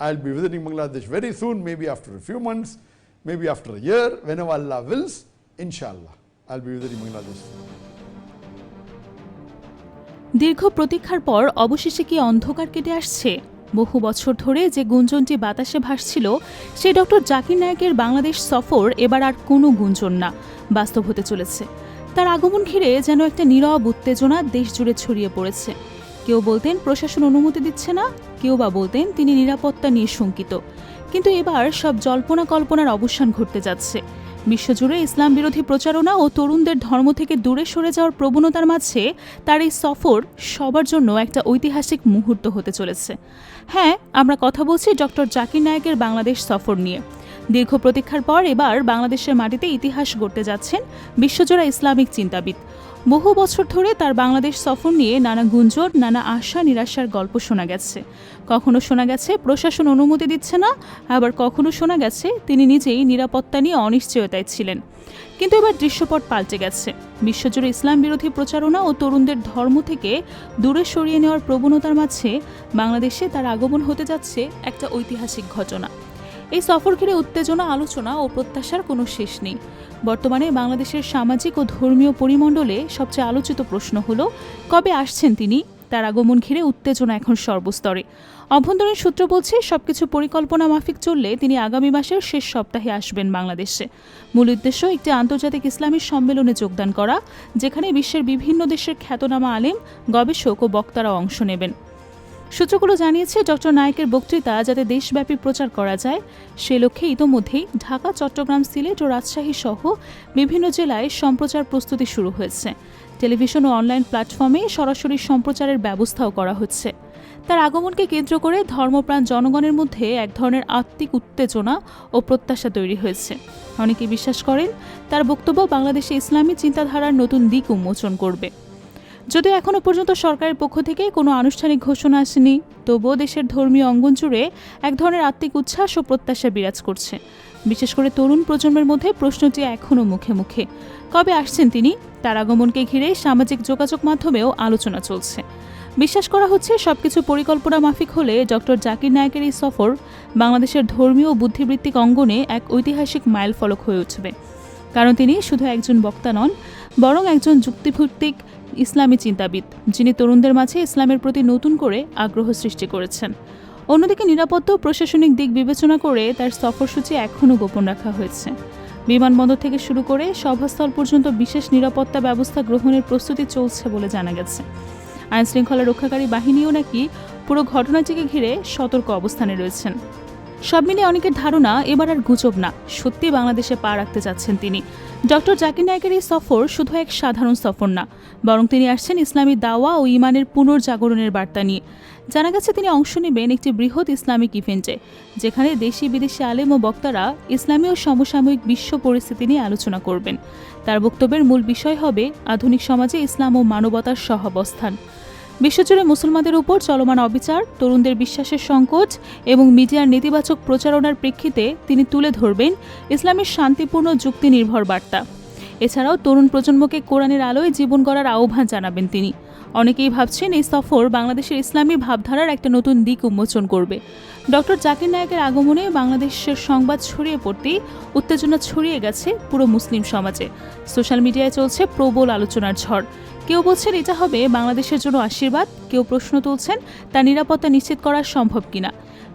I'll be visiting Bangladesh very soon, maybe after a few months, maybe after a year, whenever Allah wills, inshallah. I'll be visiting Bangladesh. দীর্ঘ প্রতীক্ষার পর অবশেষে কি অন্ধকার কেটে আসছে বহু বছর ধরে যে গুঞ্জনটি বাতাসে ভাসছিল সেই ডক্টর জাকির নায়কের বাংলাদেশ সফর এবার আর কোনো গুঞ্জন না বাস্তব হতে চলেছে তার আগমন ঘিরে যেন একটা নীরব উত্তেজনা দেশ জুড়ে ছড়িয়ে পড়েছে কেউ বলতেন প্রশাসন অনুমতি দিচ্ছে না, কেউ বা বলতেন তিনি নিরাপত্তা নিয়ে শঙ্কিত। কিন্তু এবার সব জল্পনা কল্পনার অবসান ঘটতে যাচ্ছে। বিশ্বজুড়ে ইসলাম বিরোধী প্রচারণা ও তরুণদের ধর্ম থেকে দূরে সরে যাওয়ার প্রবণতার মাঝে তার এই সফর সবার জন্য একটা ঐতিহাসিক মুহূর্ত হতে চলেছে। হ্যাঁ আমরা কথা বলছি ডক্টর জাকির নায়কের বাংলাদেশ সফর নিয়ে। দীর্ঘ প্রতীক্ষার পর এবার বাংলাদেশের মাটিতে ইতিহাস গড়তে যাচ্ছেন বিশ্বজোড়া ইসলামিক চিন্তাবিদ। বহু বছর ধরে তার বাংলাদেশ সফর নিয়ে নানা গুঞ্জন নানা আশা, নিরাশার গল্প শোনা গেছে। কখনো শোনা গেছে, প্রশাসন অনুমতি দিচ্ছে না, আবার কখনো শোনা গেছে, তিনি নিজেই নিরাপত্তা নিয়ে অনিশ্চয়তায় ছিলেন। কিন্তু এবার দৃশ্যপট পাল্টে গেছে। বিশ্বজুড়ে ইসলাম বিরোধী প্রচারণা ও তরুণদের ধর্ম থেকে দূরে সরিয়ে নেওয়ার প্রবণতার মাঝে বাংলাদেশে তার আগমন হতে যাচ্ছে একটা ঐতিহাসিক ঘটনা। এই সফর ঘিরে উত্তেজনা, আলোচনা ও প্রত্যাশার কোনো শেষ নেই। বর্তমানে বাংলাদেশের সামাজিক ও ধর্মীয় পরিমণ্ডলে সবচেয়ে আলোচিত প্রশ্ন হল, কবে আসছেন তিনি? তার আগমন ঘিরে উত্তেজনা এখন সর্বস্তরে। অভ্যন্তরীণ সূত্র বলছে, সবকিছু পরিকল্পনা মাফিক চললে তিনি আগামী মাসের শেষ সপ্তাহে আসবেন বাংলাদেশে। মূল উদ্দেশ্য, একটি আন্তর্জাতিক ইসলামী সম্মেলনে যোগদান করা, যেখানে বিশ্বের বিভিন্ন দেশের খ্যাতনামা আলেম, গবেষক ও বক্তারা অংশ নেবেন। সূত্রগুলো জানিয়েছে ডক্টর নায়কের বক্তৃতা যাতে দেশব্যাপী প্রচার করা যায়, সে লক্ষ্যে ইতোমধ্যেই ঢাকা, চট্টগ্রাম, সিলেট ও রাজশাহী সহ বিভিন্ন জেলায় সম্প্রচার প্রস্তুতি শুরু হয়েছে। টেলিভিশন ও অনলাইন প্ল্যাটফর্মে সরাসরি সম্প্রচারের ব্যবস্থাও করা হচ্ছে। তার আগমনকে কেন্দ্র করে ধর্মপ্রাণ জনগণের মধ্যে এক ধরনের আত্মিক উত্তেজনা ও প্রত্যাশা তৈরি হয়েছে। অনেকে বিশ্বাস করেন, তার বক্তব্য বাংলাদেশে ইসলামী চিন্তাধারার নতুন দিক উন্মোচন করবে। যদিও এখনও পর্যন্ত সরকারের পক্ষ থেকে কোনো আনুষ্ঠানিক ঘোষণা আসেনি, তবুও দেশের ধর্মীয় অঙ্গন জুড়ে এক ধরনের আত্মিক উচ্ছ্বাস ও প্রত্যাশা বিরাজ করছে। বিশেষ করে তরুণ প্রজন্মের মধ্যে প্রশ্নটি এখনও মুখে মুখে। কবে আসছেন তিনি? তার আগমনকে ঘিরে সামাজিক যোগাযোগ মাধ্যমেও আলোচনা চলছে। বিশ্বাস করা হচ্ছে সবকিছু পরিকল্পনা মাফিক হলে ডক্টর জাকির নায়কের এই সফর বাংলাদেশের ধর্মীয় বুদ্ধিবৃত্তিক অঙ্গনে এক ঐতিহাসিক মাইলফলক হয়ে উঠবে। কারণ তিনি শুধু একজন বক্তা নন, বরং একজন যুক্তিভিত্তিক ইসলামী চিন্তাবিদ, যিনি তরুণদের মাঝে ইসলামের প্রতি নতুন করে আগ্রহ সৃষ্টি করেছেন। অন্যদিকে নিরাপত্তা ও প্রশাসনিক দিক বিবেচনা করে তার সফরসূচি এখনও গোপন রাখা হয়েছে। বিমানবন্দর থেকে শুরু করে সভাস্থল পর্যন্ত বিশেষ নিরাপত্তা ব্যবস্থা গ্রহণের প্রস্তুতি চলছে বলে জানা গেছে। আইনশৃঙ্খলা রক্ষাকারী বাহিনীও নাকি পুরো ঘটনাটিকে ঘিরে সতর্ক অবস্থানে রয়েছেন। সব মিলিয়ে অনেকের ধারণা এবার আর গুজব না। সত্যি বাংলাদেশে পা রাখতে যাচ্ছেন তিনি। ডক্টর জাকির নায়কের এই সফর শুধু এক সাধারণ সফর না, বরং তিনি আসছেন ইসলামী দাওয়া ও ইমানের পুনর্জাগরণের বার্তা নিয়ে। জানা গেছে তিনি অংশ নেবেন একটি বৃহৎ ইসলামিক ইভেন্টে, যেখানে দেশি বিদেশি আলেম ও বক্তারা ইসলামী ও সমসাময়িক বিশ্ব পরিস্থিতি নিয়ে আলোচনা করবেন। তার বক্তব্যের মূল বিষয় হবে আধুনিক সমাজে ইসলাম ও মানবতার সহাবস্থান। বিশ্বজুড়ে মুসলমানদের উপর চলমান অবিচার, তরুণদের বিশ্বাসের সংকোচ এবং মিডিয়ার নেতিবাচক প্রচারণার প্রেক্ষিতে তিনি তুলে ধরবেন ইসলামের শান্তিপূর্ণ যুক্তি নির্ভর বার্তা। এছাড়াও তরুণ প্রজন্মকে কোরআনের আলোয় জীবন গড়ার আহ্বান জানাবেন তিনি। অনেকেই ভাবছেন এই সফর বাংলাদেশের ইসলামী ভাবধারার একটা নতুন দিক উন্মোচন করবে। ডক্টর জাকির নায়কের আগমনে বাংলাদেশের সংবাদ ছড়িয়ে পড়তেই উত্তেজনা ছড়িয়ে গেছে পুরো মুসলিম সমাজে। সোশ্যাল মিডিয়ায় চলছে প্রবল আলোচনার ঝড়। কেউ বলছেন এটা হবে বাংলাদেশের জন্য আশীর্বাদ, কেউ প্রশ্ন তুলছেন তার নিরাপত্তা নিশ্চিত করা সম্ভব কিনা।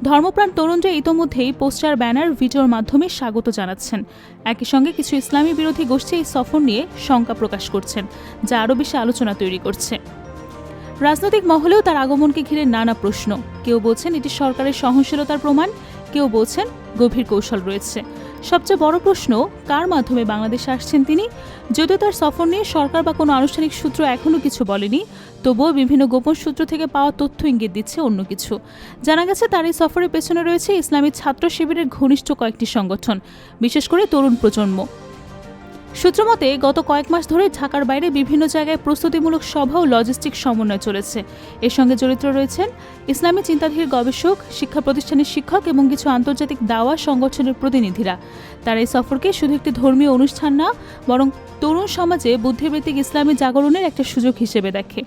ধর্মপ্রাণ তরুণরা ইতোমধ্যেই পোস্টার, ব্যানার, ভিডিওর মাধ্যমে স্বাগত জানাচ্ছেন। একই সঙ্গে কিছু ইসলামী বিরোধী গোষ্ঠী এই সফর নিয়ে শঙ্কা প্রকাশ করছেন, যা আরও বেশি আলোচনা তৈরি করছে। রাজনৈতিক মহলেও তার আগমনকে ঘিরে নানা প্রশ্ন। কেউ বলছেন এটি সরকারের সহনশীলতার প্রমাণ, কেউ বলছেন গভীর কৌশল রয়েছে। সবচেয়ে বড় প্রশ্ন, কার মাধ্যমে বাংলাদেশে আসছেন তিনি? যদিও তার সফর নিয়ে সরকার বা কোনো আনুষ্ঠানিক সূত্র এখনও কিছু বলেনি, তবুও বিভিন্ন গোপন সূত্র থেকে পাওয়া তথ্য ইঙ্গিত দিচ্ছে অন্য কিছু। জানা গেছে, তার এই সফরের পেছনে রয়েছে ইসলামী ছাত্র শিবিরের ঘনিষ্ঠ কয়েকটি সংগঠন, বিশেষ করে তরুণ প্রজন্ম। সূত্রমতে গত কয়েক মাস ধরে ঢাকার বাইরে বিভিন্ন জায়গায় প্রস্তুতিমূলক সভা ও লজিস্টিক সমন্বয় চলেছে। এর সঙ্গে জড়িত রয়েছেন ইসলামী চিন্তাধীর গবেষক শিক্ষা প্রতিষ্ঠানের শিক্ষক এবং কিছু আন্তর্জাতিক দাওয়া সংগঠনের প্রতিনিধিরা। তারা এই সফরকে শুধু একটি ধর্মীয় অনুষ্ঠান না, বরং তরুণ সমাজে বুদ্ধিবৃত্তিক ইসলামী জাগরণের একটা সুযোগ হিসেবে দেখে।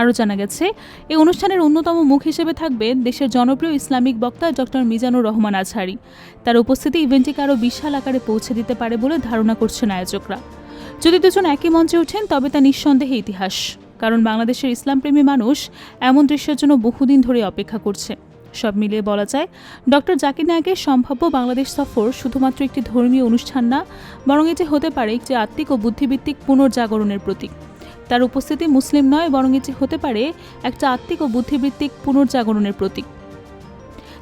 আরও জানা গেছে এই অনুষ্ঠানের অন্যতম মুখ হিসেবে থাকবেন দেশের জনপ্রিয় ইসলামিক বক্তা ডক্টর মিজানুর রহমান আজহারি। তার উপস্থিতি ইভেন্টটিকে আরও বিশাল আকারে পৌঁছে দিতে পারে বলে ধারণা করছেন আয়োজকরা। যদি দুজন একই মঞ্চে ওঠেন, তবে তা নিঃসন্দেহে ইতিহাস, কারণ বাংলাদেশের ইসলামপ্রেমী মানুষ এমন দৃশ্যের জন্য বহুদিন ধরে অপেক্ষা করছে। সব মিলিয়ে বলা যায়, ডক্টর জাকির নায়কের সম্ভাব্য বাংলাদেশ সফর শুধুমাত্র একটি ধর্মীয় অনুষ্ঠান না, বরং এটি হতে পারে একটি আত্মিক ও বুদ্ধিভিত্তিক পুনর্জাগরণের প্রতীক। তার উপস্থিতি মুসলিম নয়, বরং এটি হতে পারে একটা আত্মিক ও বুদ্ধিবৃত্তিক পুনর্জাগরণের প্রতীক।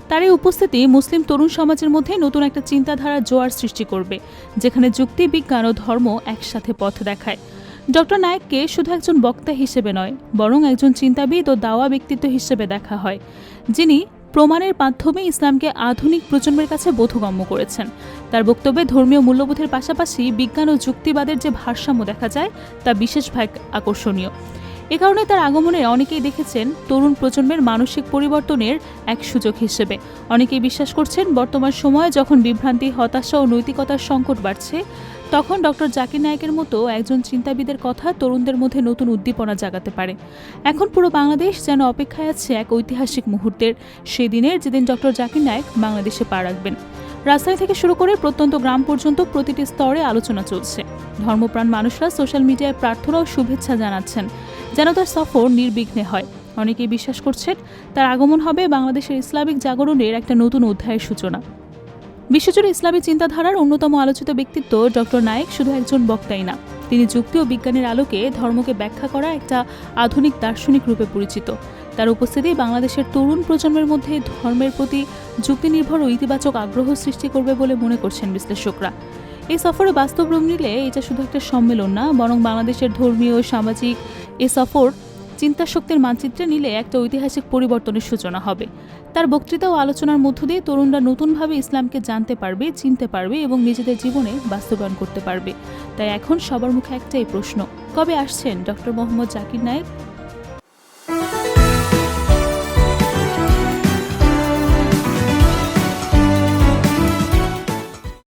তার এই উপস্থিতি মুসলিম তরুণ সমাজের মধ্যে নতুন একটা চিন্তাধারার জোয়ার সৃষ্টি করবে, যেখানে যুক্তি, বিজ্ঞান ও ধর্ম একসাথে পথ দেখায়। ডক্টর নায়ককে শুধু একজন বক্তা হিসেবে নয়, বরং একজন চিন্তাবিদ ও দাওয়া ব্যক্তিত্ব হিসেবে দেখা হয়, যিনি প্রমাণের মাধ্যমে ইসলামকে আধুনিক প্রজন্মের কাছে বোধগম্য করেছেন। তার বক্তব্যে ধর্মীয় মূল্যবোধের পাশাপাশি বিজ্ঞান ও যুক্তিবাদের যে ভারসাম্য দেখা যায়, তা বিশেষভাবে আকর্ষণীয়। এ কারণে তার আগমনে অনেকেই দেখেছেন তরুণ প্রজন্মের মানসিক পরিবর্তনের এক সুযোগ হিসেবে। অনেকেই বিশ্বাস করছেন, বর্তমান সময়ে যখন বিভ্রান্তি, হতাশা ও নৈতিকতার সংকট বাড়ছে তখন ডক্টর জাকির নায়কের মতো একজন চিন্তাবিদের কথা তরুণদের মধ্যে নতুন উদ্দীপনা জাগাতে পারে। এখন পুরো বাংলাদেশ যেন অপেক্ষায় আছে এক ঐতিহাসিক মুহূর্তের। সেই দিনের যেদিন ডক্টর জাকির নায়ক বাংলাদেশে পা রাখবেন। রাজধানী থেকে শুরু করে প্রত্যন্ত গ্রাম পর্যন্ত প্রতিটি স্তরে আলোচনা চলছে। ধর্মপ্রাণ মানুষরা সোশ্যাল মিডিয়ায় প্রার্থনা ও শুভেচ্ছা জানাচ্ছেন, যেন তার সফর নির্বিঘ্নে হয়। অনেকেই বিশ্বাস করছেন, তার আগমন হবে বাংলাদেশের ইসলামিক জাগরণের একটা নতুন অধ্যায়ের সূচনা। বিশ্বজুড়ে ইসলামী চিন্তাধারার অন্যতম আলোচিত ব্যক্তিত্ব ডক্টর নায়েক শুধু একজন বক্তাই না, তিনি যুক্তি ও বিজ্ঞানের আলোকে ধর্মকে ব্যাখ্যা করা একটা আধুনিক দার্শনিক রূপে পরিচিত। তার উপস্থিতি বাংলাদেশের তরুণ প্রজন্মের মধ্যে ধর্মের প্রতি যুক্তিনির্ভর ও ইতিবাচক আগ্রহ সৃষ্টি করবে বলে মনে করছেন বিশ্লেষকরা। এই সফরে বাস্তব রূপ নিলে এটা শুধু একটা সম্মেলন না, বরং বাংলাদেশের ধর্মীয়, সামাজিক এ সফর চিন্তাশক্তির মানচিত্রে নিলে একটা ঐতিহাসিক পরিবর্তনের সূচনা হবে। তার বক্তৃতা ও আলোচনার মধ্য দিয়ে তরুণরা নতুনভাবে ইসলামকে জানতে পারবে, চিনতে পারবে এবং নিজেদের জীবনে বাস্তবায়ন করতে পারবে। তাই এখন সবার মুখে একটাই প্রশ্ন, কবে আসছেন ডক্টর মোহাম্মদ জাকির নায়েক?